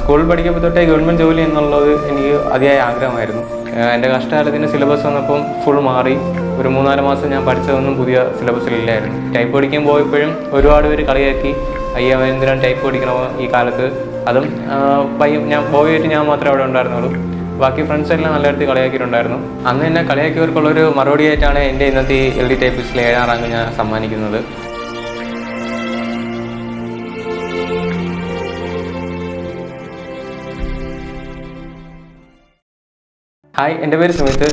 സ്കൂളിൽ പഠിക്കുമ്പോൾ തൊട്ടേ ഗവൺമെന്റ് ജോലി എന്നുള്ളത് എനിക്ക് അതിയായ ആഗ്രഹമായിരുന്നു. എന്റെ കഷ്ടകാലത്തിന്റെ സിലബസ് വന്നപ്പം ഫുൾ മാറി. ഒരു മൂന്നാൽ മാസം ഞാൻ പഠിച്ചതൊന്നും പുതിയ സിലബസിലില്ലായിരുന്നു ടൈപ്പ് പഠിക്കാൻ പോയപ്പോഴും ഒരുപാട് പേര് കളിയാക്കി അയ്യ എന്തിനാണ് ടൈപ്പ് പഠിക്കണമോ ഈ കാലത്ത്? അതും പയ്യ ഞാൻ പോയിട്ട് ഞാൻ മാത്രമേ അവിടെ ഉണ്ടായിരുന്നുള്ളൂ. ബാക്കി ഫ്രണ്ട്സ് എല്ലാം നല്ല അടുത്ത് കളിയാക്കിയിട്ടുണ്ടായിരുന്നു. അന്ന് എന്നെ കളിയാക്കിയവർക്കുള്ളൊരു മറുപടിയായിട്ടാണ് എന്റെ ഇന്നത്തെ എൽ ഡി ടൈപ്പിസ്റ്റിലെ ഏഴാം റാങ്ക് ഞാൻ സമ്മാനിക്കുന്നത്. ഹായ് എന്റെ പേര് സുമിത്ത്.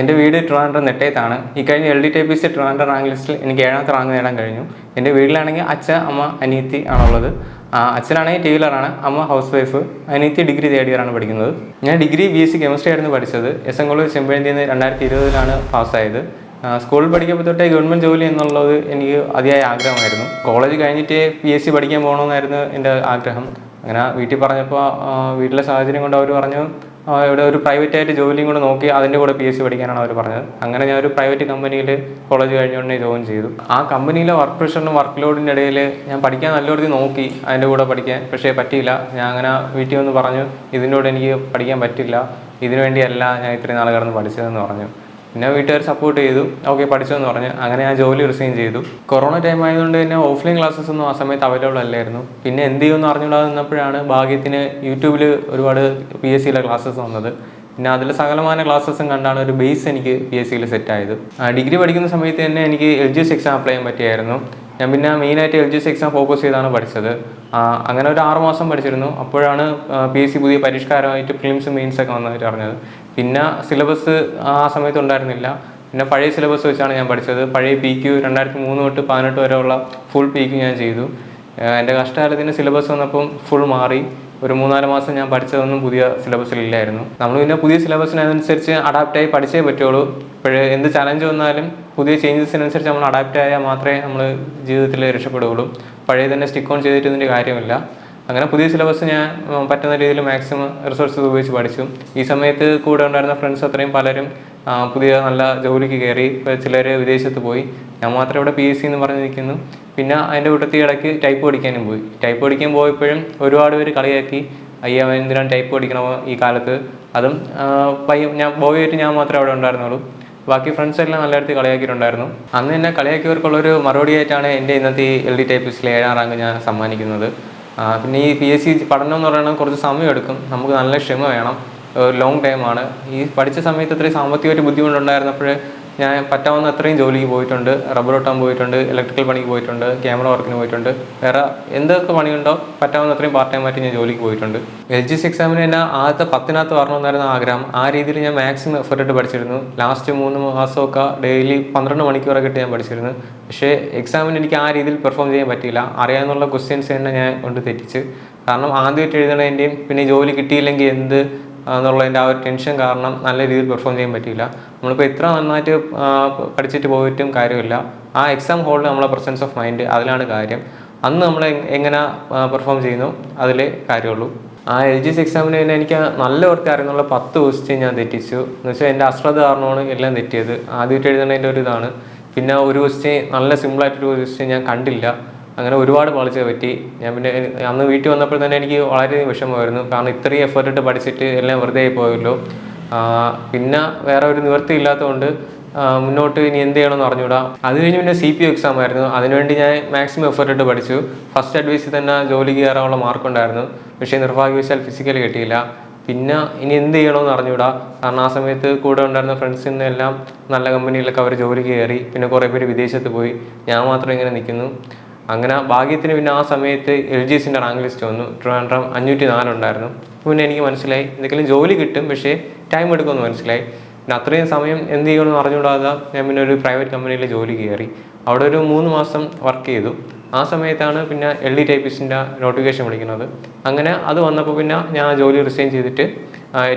എന്റെ വീട് ട്രിവാൻഡ്രം നെട്ടയത്താണ്. ഈ കഴിഞ്ഞ L D T P C Trivandrum rank ലിസ്റ്റിൽ എനിക്ക് ഏഴാമത്തെ റാങ്ക് നേടാൻ കഴിഞ്ഞു. എന്റെ വീട്ടിലാണെങ്കിൽ അച്ഛൻ അമ്മ അനിയത്തി ആണുള്ളത്. അച്ഛനാണെങ്കിൽ ടീലറാണ് അമ്മ ഹൗസ് വൈഫ് അനിയത്തി ഡിഗ്രി തേർഡ് ഇയറാണ് പഠിക്കുന്നത്. ഞാൻ degree B S C chemistry ആയിരുന്നു പഠിച്ചത്. എസ് എൻ കോളേജ് ചെമ്പഴന്തിയിൽ നിന്ന് രണ്ടായിരത്തി ഇരുപതിലാണ് പാസ്സായത് സ്കൂളിൽ പഠിക്കുമ്പോൾ തൊട്ടേ ഗവൺമെന്റ് ജോലി എന്നുള്ളത് എനിക്ക് അതിയായ ആഗ്രഹമായിരുന്നു. കോളേജ് കഴിഞ്ഞിട്ട് പി എസ് സി പഠിക്കാൻ പോകണമെന്നായിരുന്നു എന്റെ ആഗ്രഹം. അങ്ങനെ വീട്ടിൽ പറഞ്ഞപ്പോൾ വീട്ടിലെ സാഹചര്യം കൊണ്ട് അവർ പറഞ്ഞു ഇവിടെ ഒരു പ്രൈവറ്റ് ആയിട്ട് ജോലിയും കൂടെ നോക്കി അതിന്റെ കൂടെ പി എസ് സി പഠിക്കാനാണ് അവർ പറഞ്ഞത്. അങ്ങനെ ഞാൻ ഒരു പ്രൈവറ്റ് കമ്പനിയിൽ കോളേജ് കഴിഞ്ഞുകൊണ്ട് ജോയിൻ ചെയ്തു. ആ കമ്പനിയിലെ വർക്ക് പ്രഷറിനും വർക്ക് ലോഡിന്റെ ഇടയിൽ ഞാൻ പഠിക്കാൻ നല്ലൊരു നോക്കി അതിന്റെ കൂടെ പഠിക്കാൻ പക്ഷേ പറ്റിയില്ല. ഞാൻ അങ്ങനെ വീട്ടിൽ വന്ന് പറഞ്ഞു ഇതിന്റെ കൂടെ എനിക്ക് പഠിക്കാൻ പറ്റില്ല. ഇതിനുവേണ്ടിയല്ല ഞാൻ ഇത്രയും നാൾ കിടന്ന് പഠിച്ചതെന്ന് പറഞ്ഞു. പിന്നെ വീട്ടുകാർ സപ്പോർട്ട് ചെയ്തു. ഓക്കെ പഠിച്ചെന്ന് പറഞ്ഞ്. അങ്ങനെ ഞാൻ ജോലി റിസൈൻ ചെയ്തു. കൊറോണ ടൈം ആയതുകൊണ്ട് തന്നെ ഓഫ്ലൈൻ ക്ലാസ്സസ് ഒന്നും ആ സമയത്ത് അവൈലബിൾ അല്ലായിരുന്നു. പിന്നെ എന്ത് ചെയ്യുമെന്ന് അറിഞ്ഞുകൂടാതെ നിന്നപ്പോഴാണ് ഭാഗ്യത്തിന് യൂട്യൂബിൽ ഒരുപാട് പി എസ് സിയിലെ ക്ലാസ്സസ് വന്നത്. പിന്നെ അതിൽ സകലമാന ക്ലാസ്സസും കണ്ടാണ് ഒരു ബേസ് എനിക്ക് പി എസ് സിയിൽ ആയത്. ഡിഗ്രി പഠിക്കുന്ന സമയത്ത് തന്നെ എനിക്ക് L G S exam apply ചെയ്യാൻ പറ്റിയായിരുന്നു. ഞാൻ പിന്നെ മെയിനായിട്ട് L G S exam focus ചെയ്താണ് പഠിച്ചത്. ആ, അങ്ങനെ ഒരു ആറ് മാസം പഠിച്ചിരുന്നു. അപ്പോഴാണ് പി എസ് സി പുതിയ പരിഷ്കാരമായിട്ട് ഫിലിംസ് മെയിൻസ് ഒക്കെ വന്നതായിട്ട് അറിഞ്ഞത്. പിന്നെ സിലബസ് ആ സമയത്ത് ഉണ്ടായിരുന്നില്ല. പിന്നെ പഴയ സിലബസ് വെച്ചാണ് ഞാൻ പഠിച്ചത്. പഴയ പി ക്യു രണ്ടായിരത്തി മൂന്ന് തൊട്ട് പതിനെട്ട് വരെയുള്ള ഫുൾ പി ക്യു ഞാൻ ചെയ്തു. എന്റെ കഷ്ടകാലത്തിന്റെ സിലബസ് വന്നപ്പം ഫുൾ മാറി. ഒരു മൂന്നാൽ മാസം ഞാൻ പഠിച്ചതൊന്നും പുതിയ സിലബസിലില്ലായിരുന്നു നമ്മൾ പിന്നെ പുതിയ സിലബസിനനുസരിച്ച് അഡാപ്റ്റ് ആയി പഠിച്ചേ പറ്റുള്ളൂ. ഇപ്പോഴേ എന്ത് ചലഞ്ച് വന്നാലും പുതിയ ചേഞ്ചസിനനുസരിച്ച് നമ്മൾ അഡാപ്റ്റ് ആയാൽ മാത്രമേ നമ്മൾ ജീവിതത്തിൽ രക്ഷപ്പെടുകയുള്ളൂ. പഴയ തന്നെ സ്റ്റിക്ക് ഓൺ ചെയ്തിട്ടതിന്റെ കാര്യമില്ല. അങ്ങനെ പുതിയ സിലബസ് ഞാൻ പറ്റുന്ന രീതിയിൽ മാക്സിമം റിസോഴ്സസ് ഉപയോഗിച്ച് പഠിച്ചു. ഈ സമയത്ത് കൂടെ ഉണ്ടായിരുന്ന ഫ്രണ്ട്സ് അത്രയും പലരും പുതിയ നല്ല ജോലിക്ക് കയറി ചിലർ വിദേശത്ത് പോയി. ഞാൻ മാത്രം ഇവിടെ പി എസ് സി എന്ന് പറഞ്ഞ് നിൽക്കുന്നു. പിന്നെ അതിന്റെ കൂട്ടത്തിൽ ഇടയ്ക്ക് ടൈപ്പ് പഠിക്കാനും പോയി. ടൈപ്പ് പഠിക്കാൻ പോയപ്പോഴും ഒരുപാട് പേര് കളിയാക്കി. അയ്യ എന്തിനാണ് ടൈപ്പ് പഠിക്കണമോ ഈ കാലത്ത്? അതും പയ്യ ഞാൻ പോയിട്ട് ഞാൻ മാത്രമേ അവിടെ ഉണ്ടായിരുന്നുള്ളൂ. ബാക്കി ഫ്രണ്ട്സ് എല്ലാം നല്ല അടുത്ത് കളിയാക്കിയിട്ടുണ്ടായിരുന്നു. അന്ന് എന്നെ കളിയാക്കിയവർക്കുള്ളൊരു മറുപടിയായിട്ടാണ് എന്റെ ഇന്നത്തെ ഈ എൽ ഡി ടൈപ്പിസിലെ ഏഴാം റാങ്ക് ഞാൻ സമ്മാനിക്കുന്നത്. പിന്നെ ഈ പി എസ് സി പഠനം എന്ന് പറയുന്നത് കുറച്ച് സമയം എടുക്കും. നമുക്ക് നല്ല ക്ഷമ വേണം. ലോങ് ടൈമാണ് ഈ പഠിച്ച സമയത്ത് ഇത്രയും സാമ്പത്തികമായിട്ട് ബുദ്ധിമുട്ടുണ്ടായിരുന്നപ്പോൾ ഞാൻ പറ്റാവുന്ന അത്രയും ജോലിക്ക് പോയിട്ടുണ്ട്. റബ്ബർ വെട്ടാൻ പോയിട്ടുണ്ട്. ഇലക്ട്രിക്കൽ പണിക്ക് പോയിട്ടുണ്ട്. ക്യാമറ വർക്കിന് പോയിട്ടുണ്ട്. വേറെ എന്തൊക്കെ പണിയുണ്ടോ? പറ്റാവുന്ന അത്രയും പാർട്ട് ടൈം ആയിട്ട് ഞാൻ ജോലിക്ക് പോയിട്ടുണ്ട്. എൽ ജി സി എക്സാമിന് എന്നെ ആദ്യത്തെ പത്തിനകത്ത് വരണമെന്നായിരുന്നു ആഗ്രഹം. ആ രീതിയിൽ ഞാൻ മാക്സിമം എഫർട്ട് ഇട്ട് പഠിച്ചിരുന്നു. ലാസ്റ്റ് മൂന്ന് മാസമൊക്കെ ഡെയിലി പന്ത്രണ്ട് മണിക്കൂറൊക്കെ ഇട്ട് ഞാൻ പഠിച്ചിരുന്നു. പക്ഷേ എക്സാമിന് എനിക്ക് ആ രീതിയിൽ പെർഫോം ചെയ്യാൻ പറ്റിയില്ല. അറിയാവുന്നുള്ള ക്വസ്റ്റ്യൻസ് തന്നെ ഞാൻ കൊണ്ട് തെറ്റിച്ച്. കാരണം ആദ്യമായിട്ട് എഴുതണതിന്റെയും പിന്നെ ജോലി കിട്ടിയില്ലെങ്കിൽ എന്ത് എന്നുള്ളതിന്റെ ആ ഒരു ടെൻഷൻ കാരണം നല്ല രീതിയിൽ പെർഫോം ചെയ്യാൻ പറ്റിയില്ല. നമ്മളിപ്പോൾ ഇത്ര നന്നായിട്ട് പഠിച്ചിട്ട് പോയിട്ടും കാര്യമില്ല. ആ എക്സാം ഹോളിൽ നമ്മളെ പ്രസൻസ് ഓഫ് മൈൻഡ് അതിലാണ് കാര്യം. അന്ന് നമ്മൾ എങ്ങനെ പെർഫോം ചെയ്യുന്നു അതിലേ കാര്യമുള്ളൂ. ആ എൽ ജി എസ് എക്സാമിന് തന്നെ എനിക്ക് നല്ല ഓർക്ക് അറിയുന്നുള്ള പത്ത് ക്വസ്റ്റ്യൻ ഞാൻ തെറ്റിച്ചു. എന്ന് വെച്ചാൽ എന്റെ അശ്രദ്ധ കാരണമാണ് എല്ലാം തെറ്റിയത്. ആദ്യമായിട്ട് എഴുതുന്നതിന്റെ ഒരു ഇതാണ്. പിന്നെ ഒരു ക്വസ്റ്റ്യൻ നല്ല സിമ്പിളായിട്ടൊരു ക്വസ്റ്റ്യൻ ഞാൻ കണ്ടില്ല. അങ്ങനെ ഒരുപാട് പാളിച്ച പറ്റി. ഞാൻ പിന്നെ അന്ന് വീട്ടിൽ വന്നപ്പോൾ തന്നെ എനിക്ക് വളരെ വിഷമമായിരുന്നു. കാരണം ഇത്രയും എഫേർട്ട് ഇട്ട് പഠിച്ചിട്ട് എല്ലാം വെറുതെ ആയി പോയല്ലോ. പിന്നെ വേറെ ഒരു നിവൃത്തി ഇല്ലാത്തതുകൊണ്ട് മുന്നോട്ട് ഇനി എന്ത് ചെയ്യണമെന്ന് അറിഞ്ഞൂടാ അത് കഴിഞ്ഞ് പിന്നെ സി പി എക്സാം ആയിരുന്നു. അതിനുവേണ്ടി ഞാൻ മാക്സിമം എഫേർട്ട് ഇട്ട് പഠിച്ചു. ഫസ്റ്റ് അഡ്വൈസിൽ തന്നെ ജോലിക്ക് കയറാനുള്ള മാർക്കുണ്ടായിരുന്നു പക്ഷേ നിർഭാഗ്യവശാൽ ഫിസിക്കൽ കിട്ടിയില്ല. പിന്നെ ഇനി എന്ത് ചെയ്യണമെന്ന് അറിഞ്ഞൂടാ കാരണം ആ സമയത്ത് കൂടെ ഉണ്ടായിരുന്ന ഫ്രണ്ട്സിൽ നിന്നെല്ലാം നല്ല കമ്പനിയിലൊക്കെ അവർ ജോലി കയറി. പിന്നെ കുറേ പേര് വിദേശത്ത് പോയി. ഞാൻ മാത്രം ഇങ്ങനെ നിൽക്കുന്നു. അങ്ങനെ ഭാഗ്യത്തിന് പിന്നെ ആ സമയത്ത് എൽ ജി എസിന്റെ റാങ്ക് ലിസ്റ്റ് വന്നു. ട്രിവാൻഡ്രം അഞ്ഞൂറ്റി നാലുണ്ടായിരുന്നു പിന്നെ എനിക്ക് മനസ്സിലായി എന്തെങ്കിലും ജോലി കിട്ടും പക്ഷേ ടൈം എടുക്കുമെന്ന് മനസ്സിലായി. പിന്നെ അത്രയും സമയം എന്ത് ചെയ്യണമെന്ന് അറിഞ്ഞുകൂടാതെ ഞാൻ പിന്നെ ഒരു പ്രൈവറ്റ് കമ്പനിയിൽ ജോലി കയറി. അവിടെ ഒരു മൂന്ന് മാസം വർക്ക് ചെയ്തു. ആ സമയത്താണ് പിന്നെ എൽ ഡി ടൈപ്പിസ്റ്റിന്റെ നോട്ടിഫിക്കേഷൻ വിളിക്കുന്നത്. അങ്ങനെ അത് വന്നപ്പോൾ പിന്നെ ഞാൻ ജോലി റിസൈൻ ചെയ്തിട്ട്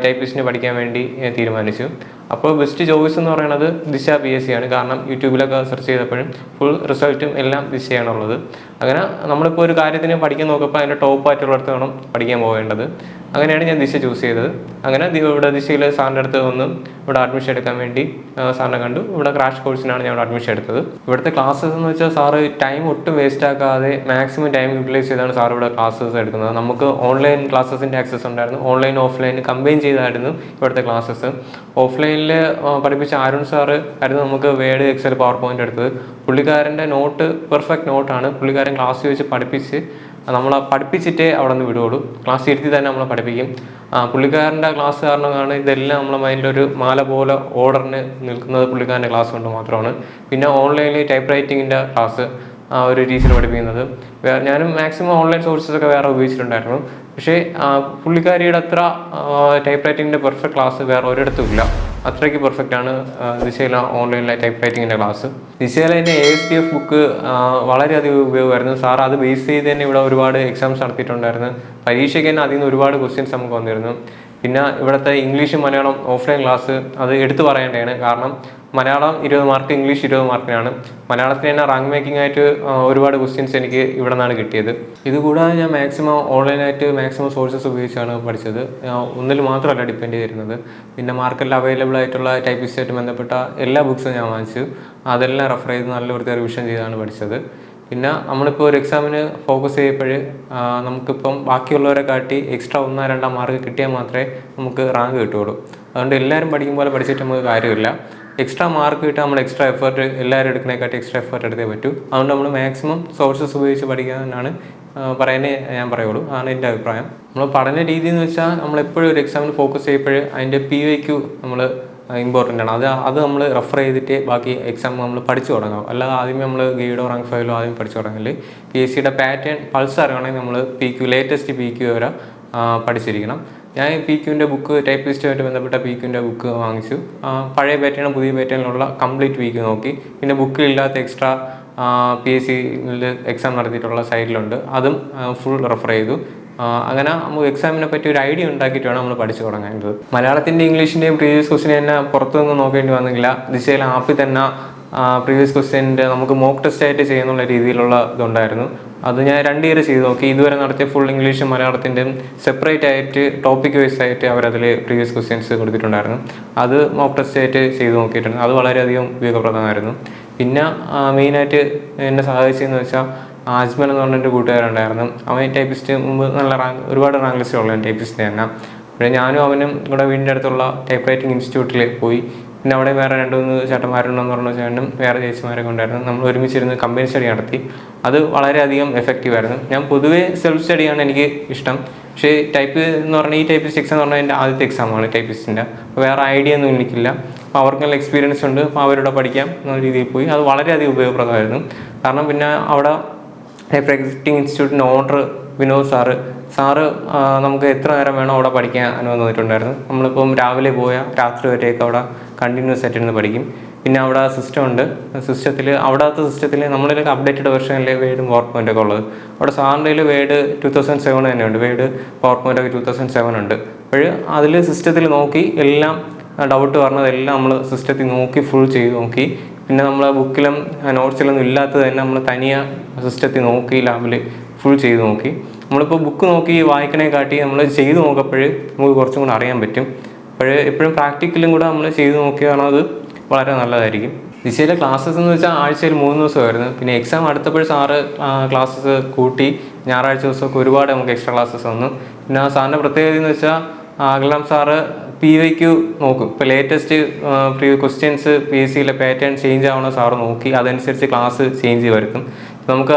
ടൈപ്പിസ്റ്റിന് പഠിക്കാൻ വേണ്ടി തീരുമാനിച്ചു. അപ്പോൾ ബെസ്റ്റ് ചോയ്സ് എന്ന് പറയുന്നത് ദിശ പി എസ് സി ആണ്. കാരണം യൂട്യൂബിലൊക്കെ സെർച്ച് ചെയ്തപ്പോഴും ഫുൾ റിസൾട്ടും എല്ലാം ദിശയാണുള്ളത്. അങ്ങനെ നമ്മളിപ്പോൾ ഒരു കാര്യത്തിന് പഠിക്കാൻ നോക്കുമ്പോൾ അതിന്റെ ടോപ്പ് ആയിട്ടുള്ളിടത്ത് വേണം പഠിക്കാൻ പോകേണ്ടത്. അങ്ങനെയാണ് ഞാൻ ദിശ ചൂസ് ചെയ്തത്. അങ്ങനെ ഇവിടെ ദിശയിൽ സാറിന്റെ അടുത്ത് വന്ന് ഇവിടെ അഡ്മിഷൻ എടുക്കാൻ വേണ്ടി സാറിനെ കണ്ടു. ഇവിടെ ക്രാഷ് കോഴ്സിനാണ് ഞാൻ അഡ്മിഷൻ എടുത്തത്. ഇവിടുത്തെ ക്ലാസ്സസ് എന്ന് വെച്ചാൽ സാറ് ടൈം ഒട്ടും വേസ്റ്റ് ആക്കാതെ മാക്സിമം ടൈം യൂട്ടിലൈസ് ചെയ്താണ് സാർ ഇവിടെ ക്ലാസ്സസ് എടുക്കുന്നത്. നമുക്ക് ഓൺലൈൻ ക്ലാസ്സസിന്റെ ആക്സസ് ഉണ്ടായിരുന്നു. ഓൺലൈൻ ഓഫ്ലൈൻ കമ്പൈൻ ചെയ്തായിരുന്നു ഇവിടുത്തെ ക്ലാസ്സസ് ഓഫ്ലൈനിൽ പഠിപ്പിച്ച ആരുൺ സാറ് ആയിരുന്നു നമുക്ക് വേഡ് എക്സൽ പവർ പോയിന്റ് എടുത്തത്. പുള്ളിക്കാരന്റെ നോട്ട് പെർഫെക്റ്റ് നോട്ടാണ് പുള്ളിക്കാരൻ ക്ലാസ് വെച്ച് പഠിപ്പിച്ച് നമ്മളെ പഠിപ്പിച്ചിട്ടേ അവിടെ നിന്ന് വിടുകയുള്ളൂ ക്ലാസ് ഇരുത്തി തന്നെ നമ്മളെ പഠിപ്പിക്കും. പുള്ളിക്കാരന്റെ ക്ലാസ് കാരണമാണ് ഇതെല്ലാം നമ്മളെ മൈൻഡിലൊരു മാല പോലെ ഓർഡറിന് നിൽക്കുന്നത് പുള്ളിക്കാരന്റെ ക്ലാസ് കൊണ്ട് മാത്രമാണ്. പിന്നെ ഓൺലൈനിൽ ടൈപ്പ് റൈറ്റിങ്ങിന്റെ ക്ലാസ് ആ ഒരു ടീച്ചർ പഠിപ്പിക്കുന്നത്. ഞാനും മാക്സിമം ഓൺലൈൻ സോഴ്സസ് ഒക്കെ വേറെ ഉപയോഗിച്ചിട്ടുണ്ടായിരുന്നു. പക്ഷേ പുള്ളിക്കാരിയുടെ അത്ര ടൈപ്പ് റൈറ്റിങ്ങിന്റെ പെർഫെക്റ്റ് ക്ലാസ് വേറെ ഒരിടത്തും ഇല്ല. അത്രയ്ക്ക് പെർഫെക്റ്റ് ആണ്. ദിശയിലെ ഓൺലൈനിലെ ടൈപ്പ് റൈറ്റിങ്ങിന്റെ ക്ലാസ് ദിശയിലെ എന്റെ A S D F book വളരെയധികം ഉപയോഗമായിരുന്നു. സാർ അത് ബേസ് ചെയ്ത് തന്നെ ഇവിടെ ഒരുപാട് എക്സാംസ് നടത്തിയിട്ടുണ്ടായിരുന്നു. പരീക്ഷയ്ക്ക് തന്നെ അതിൽ നിന്ന് ഒരുപാട് ക്വസ്റ്റ്യൻസ് നമുക്ക് വന്നിരുന്നു. പിന്നെ ഇവിടുത്തെ ഇംഗ്ലീഷ് മലയാളം ഓഫ്ലൈൻ ക്ലാസ് അത് എടുത്തു പറയേണ്ടതാണ്. കാരണം മലയാളം ഇരുപത് മാർക്ക് ഇംഗ്ലീഷ് ഇരുപത് മാർക്കിനാണ് മലയാളത്തിന് തന്നെ റാങ്ക് മേക്കിംഗ് ആയിട്ട് ഒരുപാട് ക്വസ്റ്റ്യൻസ് എനിക്ക് ഇവിടെ നിന്നാണ് കിട്ടിയത്. ഇതുകൂടാതെ ഞാൻ മാക്സിമം ഓൺലൈനായിട്ട് മാക്സിമം സോഴ്സസ് ഉപയോഗിച്ചാണ് പഠിച്ചത്. ഒന്നിൽ മാത്രമല്ല ഡിപ്പെൻഡ് ചെയ്തിരുന്നത്. പിന്നെ മാർക്കറ്റിൽ അവൈലബിൾ ആയിട്ടുള്ള ടൈപ്പിസ്റ്റായിട്ട് ബന്ധപ്പെട്ട എല്ലാ ബുക്സും ഞാൻ വാങ്ങിച്ചു. അതെല്ലാം റെഫർ ചെയ്ത് നല്ല വൃത്തി റിവിഷൻ ചെയ്താണ് പഠിച്ചത്. പിന്നെ നമ്മളിപ്പോൾ ഒരു എക്സാമിന് ഫോക്കസ് ചെയ്യപ്പോൾ നമുക്കിപ്പം ബാക്കിയുള്ളവരെ കാട്ടി എക്സ്ട്രാ ഒന്നോ രണ്ടോ മാർക്ക് കിട്ടിയാൽ മാത്രമേ നമുക്ക് റാങ്ക് കിട്ടുകയുള്ളൂ. അതുകൊണ്ട് എല്ലാവരും പഠിക്കും പോലെ പഠിച്ചിട്ട് നമുക്ക് കാര്യമില്ല. എക്സ്ട്രാ മാർക്ക് കിട്ടാൻ നമ്മൾ എക്സ്ട്രാ എഫേർട്ട് എല്ലാവരും എടുക്കുന്നതിനെക്കാട്ടി എക്സ്ട്രാ എഫേർട്ട് എടുത്തേ പറ്റൂ. അതുകൊണ്ട് നമ്മൾ മാക്സിമം സോഴ്സസ് ഉപയോഗിച്ച് പഠിക്കാനാണ് പറയാനേ ഞാൻ പറയുള്ളൂ. ആണ് എന്റെ അഭിപ്രായം. നമ്മൾ പഠന രീതി എന്ന് വെച്ചാൽ നമ്മൾ എപ്പോഴും ഒരു എക്സാമിന് ഫോക്കസ് ചെയ്യുമ്പോൾ അതിന്റെ പി വൈക്ക് നമ്മൾ ഇമ്പോർട്ടന്റ് ആണ്. അത് അത് നമ്മൾ റെഫർ ചെയ്തിട്ട് ബാക്കി എക്സാം നമ്മൾ പഠിച്ചു തുടങ്ങാം അല്ലാതെ ആദ്യമേ നമ്മൾ ഗൈഡോ റാങ്ക് ഫൈവിലോ ആദ്യം പഠിച്ചു തുടങ്ങില്ല പി എസ് സിയുടെ പാറ്റേൺ പൾസ് അറിയണമെങ്കിൽ നമ്മൾ P Q latest P Q വരെ പഠിച്ചിരിക്കണം. ഞാൻ പി ക്യുവിന്റെ ബുക്ക് ടൈപ്പ് ലിസ്റ്റുമായിട്ട് ബന്ധപ്പെട്ട പി ക്യുവിന്റെ ബുക്ക് വാങ്ങിച്ചു. പഴയ പാറ്റേണും പുതിയ പാറ്റേണിലുള്ള കംപ്ലീറ്റ് വീക്ക് നോക്കി. പിന്നെ ബുക്കിലില്ലാത്ത എക്സ്ട്രാ പി എസ് സിയിൽ എക്സാം നടത്തിയിട്ടുള്ള സൈഡിലുണ്ട് അതും ഫുൾ റെഫർ ചെയ്തു. അങ്ങനെ നമുക്ക് എക്സാമിനെ പറ്റി ഒരു ഐഡിയ ഉണ്ടാക്കിയിട്ട് വേണം നമ്മൾ പഠിച്ചു തുടങ്ങേണ്ടത് മലയാളത്തിന്റെ ഇംഗ്ലീഷിന്റെയും പ്രീവിയസ് ക്വസ്റ്റിനെ തന്നെ പുറത്തുനിന്ന് നോക്കേണ്ടി വന്നില്ല. ദിശയിലെ ആപ്പിൽ തന്നെ പ്രീവിയസ് ക്വസ്റ്റ്യന്റെ നമുക്ക് മോക്ക് ടെസ്റ്റ് ആയിട്ട് ചെയ്യുന്നുള്ള രീതിയിലുള്ള ഇതുണ്ടായിരുന്നു. അത് ഞാൻ രണ്ട് ഇയർ ചെയ്ത് നോക്കി. ഇതുവരെ നടത്തിയ ഫുൾ ഇംഗ്ലീഷും മലയാളത്തിന്റെയും സെപ്പറേറ്റ് ആയിട്ട് ടോപ്പിക് വൈസ് ആയിട്ട് അവരതിൽ പ്രീവിയസ് ക്വസ്റ്റ്യൻസ് കൊടുത്തിട്ടുണ്ടായിരുന്നു. അത് മോക്ക് ടെസ്റ്റ് ആയിട്ട് ചെയ്ത് നോക്കിയിട്ടുണ്ട്. അത് വളരെയധികം ഉപയോഗപ്രദമായിരുന്നു. പിന്നെ മെയിനായിട്ട് എന്നെ സഹായിച്ചതെന്ന് വെച്ചാൽ ആജ്മൽ എന്ന് പറഞ്ഞൊരു കൂട്ടുകാരുണ്ടായിരുന്നു. അവൻ ടൈപ്പിസ്റ്റ് മുമ്പ് നല്ല റാങ്ക് ഒരുപാട് റാങ്ക് ലിസ്റ്റ് ഉള്ളതാണ് ടൈപ്പിസ്റ്റ് തന്നെ. പിന്നെ ഞാനും അവനും ഇവിടെ വീടിന്റെ അടുത്തുള്ള ടൈപ്പ് റൈറ്റിംഗ് ഇൻസ്റ്റിറ്റ്യൂട്ടിൽ പോയി പിന്നെ അവിടെ വേറെ രണ്ട് മൂന്ന് ചേട്ടന്മാരുണ്ടെന്ന് പറഞ്ഞ ചേട്ടനും വേറെ ചേച്ചിമാരൊക്കെ ഉണ്ടായിരുന്നു. നമ്മൾ ഒരുമിച്ചിരുന്ന് കമ്പനി സ്റ്റഡി നടത്തി. അത് വളരെയധികം എഫക്റ്റീവ് ആയിരുന്നു. ഞാൻ പൊതുവേ സെൽഫ് സ്റ്റഡിയാണ് എനിക്ക് ഇഷ്ടം. പക്ഷേ ടൈപ്പ് എന്ന് പറഞ്ഞാൽ ഈ ടൈപ്പ് സിക്സ് എന്ന് പറഞ്ഞാൽ എന്റെ ആദ്യത്തെ എക്സാമാണ് ടൈപ്പിസ്റ്റിന്റെ അപ്പോൾ വേറെ ഐഡിയ ഒന്നും എനിക്കില്ല. അപ്പോൾ അവർക്കെല്ലാം എക്സ്പീരിയൻസ് ഉണ്ട്. അപ്പോൾ അവരോട് പഠിക്കാം എന്ന രീതിയിൽ പോയി. അത് വളരെയധികം ഉപയോഗപ്രദമായിരുന്നു. കാരണം പിന്നെ അവിടെ റൈറ്റിംഗ് ഇൻസ്റ്റിറ്റ്യൂട്ടിന്റെ ഓണർ വിനോദ് സാറ് സാറ് നമുക്ക് എത്ര നേരം വേണോ അവിടെ പഠിക്കാൻ അനുവദിച്ചിട്ടുണ്ടായിരുന്നു. നമ്മളിപ്പം രാവിലെ പോയാൽ രാത്രി വരെയൊക്കെ അവിടെ കണ്ടിന്യൂസ് ആയിട്ട് ഇരുന്ന് പഠിക്കും. പിന്നെ അവിടെ സിസ്റ്റം ഉണ്ട്. സിസ്റ്റത്തിൽ അവിടത്തെ സിസ്റ്റത്തിൽ നമ്മളിലൊക്കെ അപ്ഡേറ്റഡ് വെർഷനിലെ വേഡും പവർ പോയിന്റ് ഒക്കെ ഉള്ളത്. അവിടെ സാറിന്റെ വേഡ് ടു തൗസൻഡ് സെവൻ തന്നെയുണ്ട് വേഡ് പവർ പോയിന്റ് ഒക്കെ ടു തൗസൻഡ് സെവൻ ഉണ്ട്. അപ്പോൾ അതിൽ സിസ്റ്റത്തിൽ നോക്കി എല്ലാം ഡൗട്ട് പറഞ്ഞതെല്ലാം നമ്മൾ സിസ്റ്റത്തിൽ നോക്കി ഫുൾ ചെയ്ത് നോക്കി. പിന്നെ നമ്മൾ ബുക്കിലും നോട്ട്സിലൊന്നും ഇല്ലാത്തത് തന്നെ നമ്മൾ തനിയെ സിസ്റ്റത്തിൽ നോക്കി ലാബിൽ ഫുൾ ചെയ്ത് നോക്കി. നമ്മളിപ്പോൾ ബുക്ക് നോക്കി വായിക്കണേ കാട്ടി നമ്മൾ ചെയ്ത് നോക്കപ്പോൾ നമുക്ക് കുറച്ചും കൂടെ അറിയാൻ പറ്റും. അപ്പോൾ എപ്പോഴും പ്രാക്ടിക്കലും കൂടെ നമ്മൾ ചെയ്ത് നോക്കിയാണോ അത് വളരെ നല്ലതായിരിക്കും. ദിശയിലെ ക്ലാസ്സസ് എന്ന് വെച്ചാൽ ആഴ്ചയിൽ മൂന്ന് ദിവസമായിരുന്നു. പിന്നെ എക്സാം അടുത്തപ്പോൾ സാറ് ക്ലാസ്സസ് കൂട്ടി ഞായറാഴ്ച ദിവസമൊക്കെ ഒരുപാട് നമുക്ക് എക്സ്ട്രാ ക്ലാസ്സസ് വന്നു പിന്നെ ആ സാറിന്റെ പ്രത്യേകത എന്ന് വെച്ചാൽ അഖിലാം സാറ് പി വൈക്ക് നോക്കും. ഇപ്പോൾ latest pre questions P S സിയിലെ പാറ്റേൺ ചേഞ്ച് ആവണ സാറ് നോക്കി അതനുസരിച്ച് ക്ലാസ് ചേഞ്ച് വരുത്തും. നമുക്ക്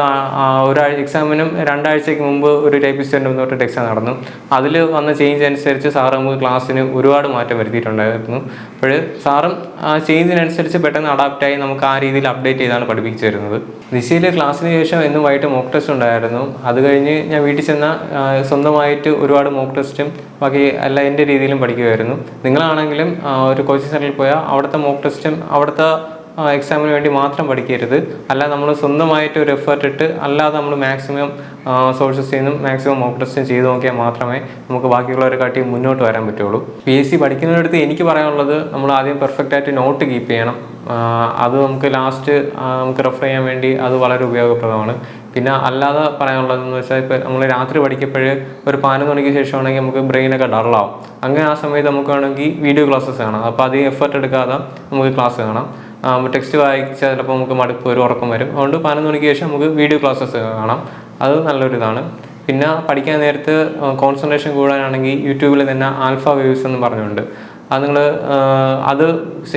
ഒരാഴ്ച എക്സാമിനും രണ്ടാഴ്ചയ്ക്ക് മുമ്പ് ഒരു ടൈപ്പിസ്റ്റ് പറഞ്ഞിട്ട് എക്സാം നടന്നു. അതിൽ വന്ന ചേഞ്ച് അനുസരിച്ച് സാറ് നമുക്ക് ക്ലാസ്സിന് ഒരുപാട് മാറ്റം വരുത്തിയിട്ടുണ്ടായിരുന്നു. അപ്പോൾ സാറും ആ ചേഞ്ചിനനുസരിച്ച് പെട്ടെന്ന് അഡാപ്റ്റായി നമുക്ക് ആ രീതിയിൽ അപ്ഡേറ്റ് ചെയ്താണ് പഠിപ്പിച്ചു തരുന്നത്. ദിശയിലെ ക്ലാസ്സിന് ശേഷം എന്നും വൈകിട്ട് മോക്ക് ടെസ്റ്റ് ഉണ്ടായിരുന്നു. അത് കഴിഞ്ഞ് ഞാൻ വീട്ടിൽ ചെന്ന സ്വന്തമായിട്ട് ഒരുപാട് മോക്ക് ടെസ്റ്റും ബാക്കി എല്ലാ എന്റെ രീതിയിലും പഠിക്കുമായിരുന്നു നിങ്ങളാണെങ്കിലും ഒരു കോച്ചിങ് സെന്ററിൽ പോയാൽ അവിടുത്തെ മോക്ക് ടെസ്റ്റും അവിടുത്തെ എക്സാമിന് വേണ്ടി മാത്രം പഠിക്കരുത്. അല്ലാതെ നമ്മൾ സ്വന്തമായിട്ട് ഒരു എഫേർട്ട് ഇട്ട് അല്ലാതെ നമ്മൾ മാക്സിമം സോഴ്സസ് നിന്നും മാക്സിമം മോക്ക് ടെസ്റ്റും ചെയ്ത് നോക്കിയാൽ മാത്രമേ നമുക്ക് ബാക്കിയുള്ളവരെ കാട്ടി മുന്നോട്ട് വരാൻ പറ്റുള്ളൂ. പി എസ് സി പഠിക്കുന്നതിനടുത്ത് എനിക്ക് പറയാനുള്ളത് നമ്മൾ ആദ്യം പെർഫെക്റ്റ് ആയിട്ട് നോട്ട് കീപ്പ് ചെയ്യണം. അത് നമുക്ക് ലാസ്റ്റ് നമുക്ക് റെഫർ ചെയ്യാൻ വേണ്ടി അത് വളരെ ഉപയോഗപ്രദമാണ്. പിന്നെ അല്ലാതെ പറയാനുള്ളതെന്ന് വെച്ചാൽ ഇപ്പോൾ നമ്മൾ രാത്രി പഠിക്കപ്പോഴേ ഒരു പതിനൊന്ന് മണിക്ക് ശേഷമാണെങ്കിൽ നമുക്ക് ബ്രെയിനൊക്കെ ഡള്ളാവും അങ്ങനെ ആ സമയത്ത് നമുക്ക് വേണമെങ്കിൽ വീഡിയോ ക്ലാസ്സസ് കാണാം. അപ്പോൾ അധികം എഫർട്ട് എടുക്കാതെ നമുക്ക് ക്ലാസ് കാണാം. ടെക്സ്റ്റ് വായിച്ചാൽ ചിലപ്പോൾ നമുക്ക് മടുപ്പ് ഒരു ഉറക്കം വരും. അതുകൊണ്ട് പതിനൊന്ന് മണിക്ക് ശേഷം നമുക്ക് വീഡിയോ ക്ലാസ്സസ് കാണാം. അത് നല്ലൊരിതാണ്. പിന്നെ പഠിക്കാൻ നേരത്ത് കോൺസെൻട്രേഷൻ കൂടാനാണെങ്കിൽ യൂട്യൂബിൽ തന്നെ ആൽഫ വ്യൂസ് എന്ന് പറഞ്ഞുകൊണ്ട് അത് നിങ്ങൾ അത്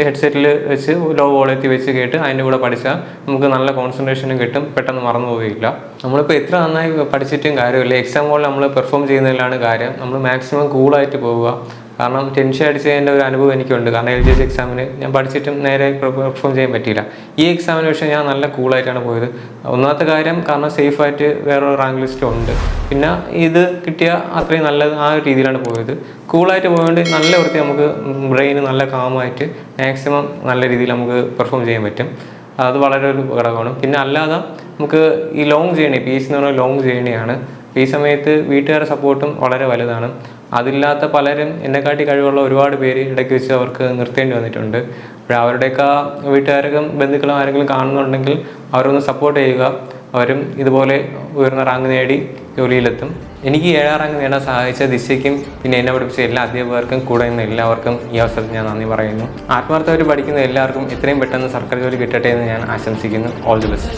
ഹെഡ്സെറ്റിൽ വെച്ച് ലോ വോളത്തിൽ വെച്ച് കേട്ട് അതിന്റെ കൂടെ പഠിച്ചാൽ നമുക്ക് നല്ല കോൺസെൻട്രേഷനും കിട്ടും. പെട്ടെന്ന് മറന്നു പോവുകയില്ല. നമ്മളിപ്പോൾ എത്ര നന്നായി പഠിച്ചിട്ടും കാര്യമില്ല. എക്സാം പോലെ നമ്മൾ പെർഫോം ചെയ്യുന്നതിലാണ് കാര്യം. നമ്മൾ മാക്സിമം കൂളായിട്ട് പോവുക. കാരണം ടെൻഷൻ അടിച്ചതിന്റെ ഒരു അനുഭവം എനിക്കുണ്ട്. കാരണം എൽ ജി എസ് എക്സാമിന് ഞാൻ പഠിച്ചിട്ടും നേരെ പെർഫോം ചെയ്യാൻ പറ്റിയില്ല. ഈ എക്സാമിന് പക്ഷേ ഞാൻ നല്ല കൂളായിട്ടാണ് പോയത്. ഒന്നാമത്തെ കാര്യം കാരണം സേഫായിട്ട് വേറൊരു റാങ്ക് ലിസ്റ്റുണ്ട് പിന്നെ ഇത് കിട്ടിയ അത്രയും നല്ലത് ആ ഒരു രീതിയിലാണ് പോയത്. കൂളായിട്ട് പോയതുകൊണ്ട് നല്ല വൃത്തി നമുക്ക് ബ്രെയിന് നല്ല കാമായിട്ട് മാക്സിമം നല്ല രീതിയിൽ നമുക്ക് പെർഫോം ചെയ്യാൻ പറ്റും. അത് വളരെ ഒരു ഘടകമാണ് പിന്നെ അല്ലാതെ നമുക്ക് ഈ ലോങ് ജേണി പി എസ് എന്ന് പറഞ്ഞാൽ ലോങ് ജേണിയാണ് ഈ സമയത്ത് വീട്ടുകാരുടെ സപ്പോർട്ടും വളരെ വലുതാണ്. അതില്ലാത്ത പലരും എന്നെക്കാട്ടി കഴിവുള്ള ഒരുപാട് പേര് ഇടയ്ക്ക് വെച്ച് അവർക്ക് നിർത്തേണ്ടി വന്നിട്ടുണ്ട്. അപ്പോൾ അവരുടെയൊക്കെ വീട്ടുകാർക്കും ബന്ധുക്കളും ആരെങ്കിലും കാണുന്നുണ്ടെങ്കിൽ അവരൊന്ന് സപ്പോർട്ട് ചെയ്യുക. അവരും ഇതുപോലെ ഉയർന്ന റാങ്ക് നേടി ജോലിയിലെത്തും. എനിക്ക് ഏഴാം റാങ്ക് നേടാൻ സഹായിച്ച ദിശയ്ക്കും പിന്നെ എന്നെ പഠിപ്പിച്ച എല്ലാ അധ്യാപകർക്കും കൂടെ നിന്ന് എല്ലാവർക്കും ഈ അവസരത്തിൽ ഞാൻ നന്ദി പറയുന്നു. ആത്മാർത്ഥമായിട്ട് പഠിക്കുന്ന എല്ലാവർക്കും എത്രയും പെട്ടെന്ന് സർക്കാർ ജോലി കിട്ടട്ടെ എന്ന് ഞാൻ ആശംസിക്കുന്നു. All the best